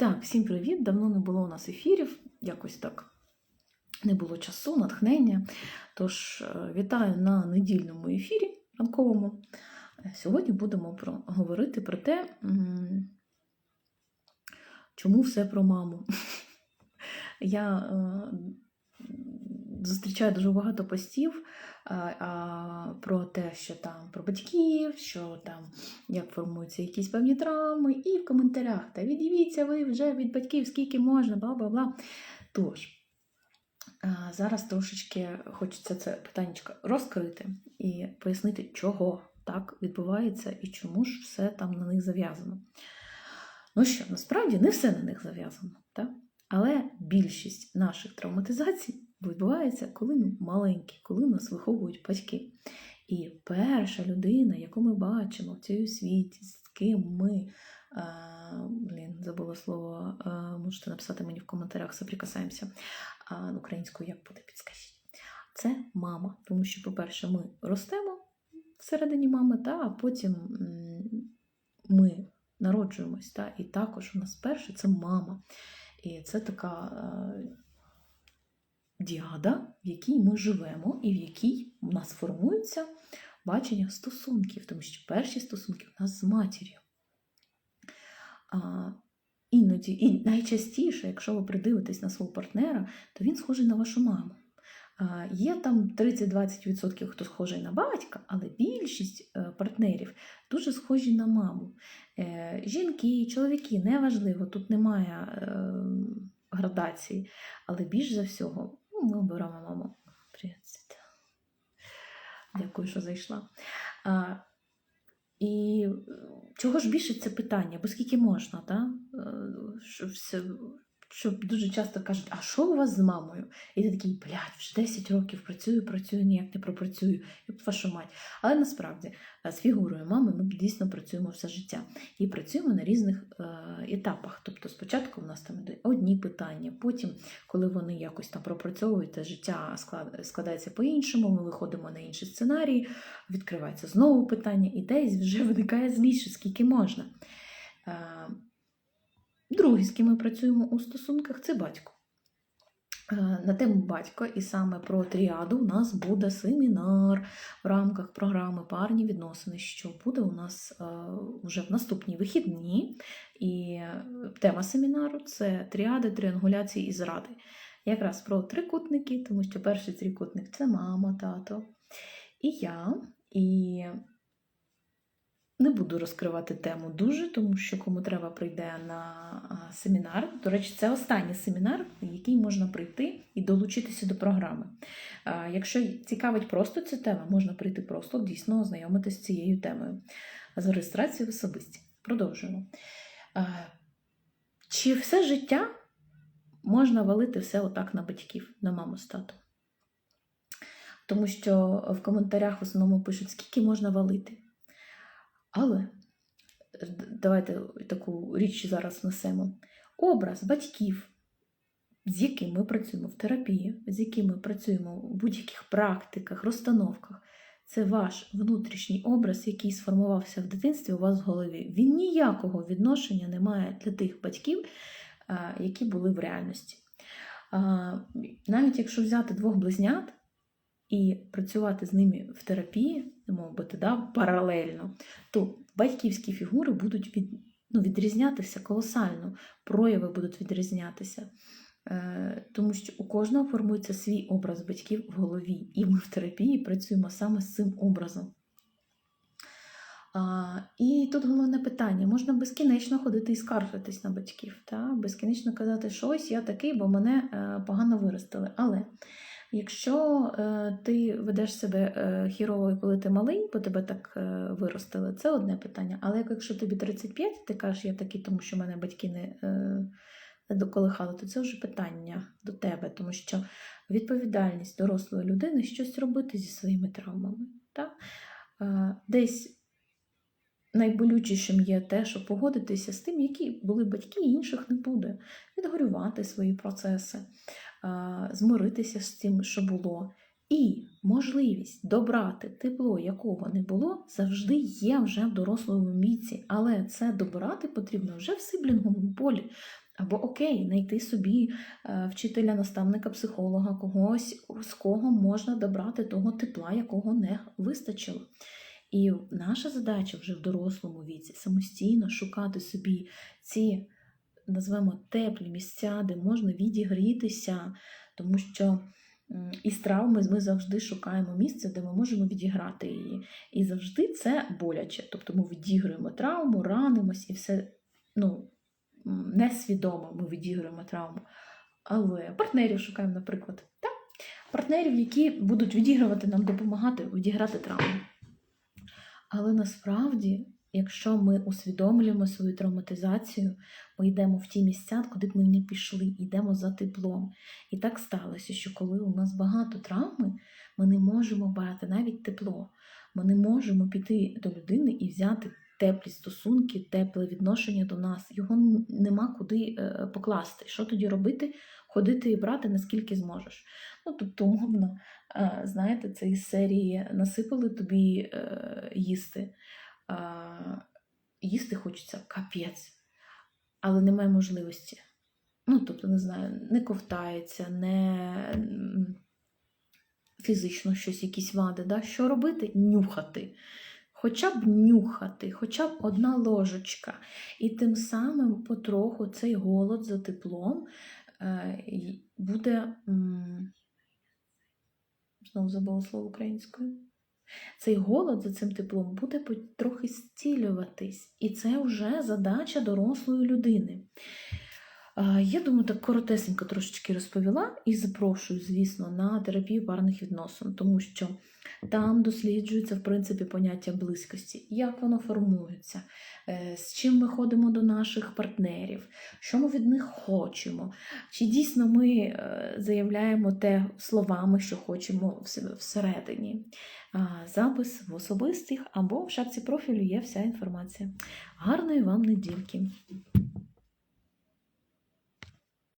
Так, всім привіт! Давно не було у нас ефірів, якось так не було часу, натхнення. Тож е, вітаю на недільному ефірі ранковому. Е, Сьогодні будемо про, говорити про те, чому все про маму. Я е, зустрічаю дуже багато постів а, а, про те, що там про батьків, що там як формуються якісь певні травми, і в коментарях та від'явіться ви вже від батьків, скільки можна, бла бла бла. Тож, а, зараз трошечки хочеться це питання розкрити і пояснити, чого так відбувається і чому ж все там на них зав'язано. Ну що, насправді не все на них зав'язано, так? але більшість наших травматизацій відбувається, коли ми маленькі, коли нас виховують батьки. І перша людина, яку ми бачимо в цьому світі, з ким ми, а, блін, забула слово, а, можете написати мені в коментарях, соприкасаємося а, українською, як буде, підскажіть. Це мама. Тому що, по-перше, ми ростемо всередині мами, та, а потім ми народжуємось. Та, і також у нас перше це мама. І це така е, діада, в якій ми живемо, і в якій у нас формується бачення стосунків, тому що перші стосунки у нас з матір'ю. Іноді, і найчастіше, якщо ви придивитесь на свого партнера, то він схожий на вашу маму. Є там 30-20%, хто схожий на батька, але більшість е, партнерів дуже схожі на маму. Е, Жінки, чоловіки, неважливо, тут немає е, градації, але більш за всього ми обираємо маму. Привіт. Дякую, що зайшла. А, і чого ж більше це питання? Бо скільки можна, та? Е, що все, що дуже часто кажуть, а що у вас з мамою? І ти такий, блядь, вже 10 років працюю, працюю, ніяк не пропрацюю, і вашу мать. Але насправді е, з фігурою мами ми дійсно працюємо все життя. І працюємо на різних е, етапах. Тобто спочатку в нас там йдуть одні питання, потім, коли вони якось там пропрацьовують, те життя склад- складається по-іншому, ми виходимо на інші сценарії, відкривається знову питання, і десь вже виникає що скільки можна. Другий, з ким ми працюємо у стосунках, це батько. Е, На тему батько, і саме про тріаду у нас буде семінар в рамках програми Парні відносини, що буде у нас е, вже в наступні вихідні. І е, тема семінару це тріади, тріангуляції і зради. Якраз про трикутники, тому що перший трикутник це мама, тато і я. І не буду розкривати тему дуже, тому що кому треба прийде на семінар. До речі, це останній семінар, який можна прийти і долучитися до програми. Якщо цікавить просто ця тема, можна прийти просто дійсно ознайомитися з цією темою. За реєстрацією особисті. Продовжуємо. Чи все життя можна валити все отак на батьків, на маму з татом? Тому що в коментарях в основному пишуть, скільки можна валити. Але давайте таку річ зараз несемо. Образ батьків, з яким ми працюємо в терапії, з яким ми працюємо в будь-яких практиках, розстановках, це ваш внутрішній образ, який сформувався в дитинстві у вас в голові. Він ніякого відношення не має для тих батьків, які були в реальності. Навіть якщо взяти двох близнят і працювати з ними в терапії, мов би, да, паралельно, то батьківські фігури будуть від, ну, відрізнятися колосально, прояви будуть відрізнятися. Е, тому що у кожного формується свій образ батьків в голові, і ми в терапії працюємо саме з цим образом. А, і тут головне питання: можна безкінечно ходити і скаржитись на батьків, та? безкінечно казати, що ось я такий, бо мене е, погано виростили. Але Якщо е, ти ведеш себе е, хірово, коли ти малий, бо тебе так е, виростили, це одне питання. Але якщо тобі 35, ти кажеш, я такий, тому що мене батьки не, доколихали, то це вже питання до тебе, тому що відповідальність дорослої людини щось робити зі своїми травмами. Так? Десь найболючішим є те, що погодитися з тим, які були батьки, і інших не буде, відгорювати свої процеси змиритися з тим, що було. І можливість добрати тепло, якого не було, завжди є вже в дорослому віці. Але це добирати потрібно вже в сиблінговому полі. Або окей, знайти собі е, вчителя, наставника, психолога, когось, з кого можна добрати того тепла, якого не вистачило. І наша задача вже в дорослому віці самостійно шукати собі ці, назвемо, теплі місця, де можна відігрітися, тому що із травми ми завжди шукаємо місце, де ми можемо відіграти її. І завжди це боляче. Тобто ми відіграємо травму, ранимось і все ну, несвідомо ми відіграємо травму. Але партнерів шукаємо, наприклад. Так? Партнерів, які будуть відігрувати нам, допомагати відіграти травму. Але насправді, якщо ми усвідомлюємо свою травматизацію, ми йдемо в ті місця, куди б ми не пішли, йдемо за теплом. І так сталося, що коли у нас багато травми, ми не можемо брати навіть тепло. Ми не можемо піти до людини і взяти теплі стосунки, тепле відношення до нас. Його нема куди е, покласти. Що тоді робити? Ходити і брати наскільки зможеш. Ну, тобто, умовно, е, знаєте, це із серії насипали тобі е, їсти. Їсти хочеться капець, але немає можливості. Ну, тобто, не знаю, не ковтається, не фізично щось, якісь вади. Да? Що робити? Нюхати. Хоча б нюхати, хоча б одна ложечка. І тим самим потроху цей голод за теплом е, буде. Знову забула слово українською. Цей голод за цим теплом буде трохи стілюватись, І це вже задача дорослої людини. Я думаю, так коротесенько трошечки розповіла і запрошую, звісно, на терапію парних відносин, тому що там досліджується, в принципі, поняття близькості, як воно формується, е, з чим ми ходимо до наших партнерів, що ми від них хочемо, чи дійсно ми е, заявляємо те словами, що хочемо всередині. Запис в особистих або в шапці профілю є вся інформація. Гарної вам недільки!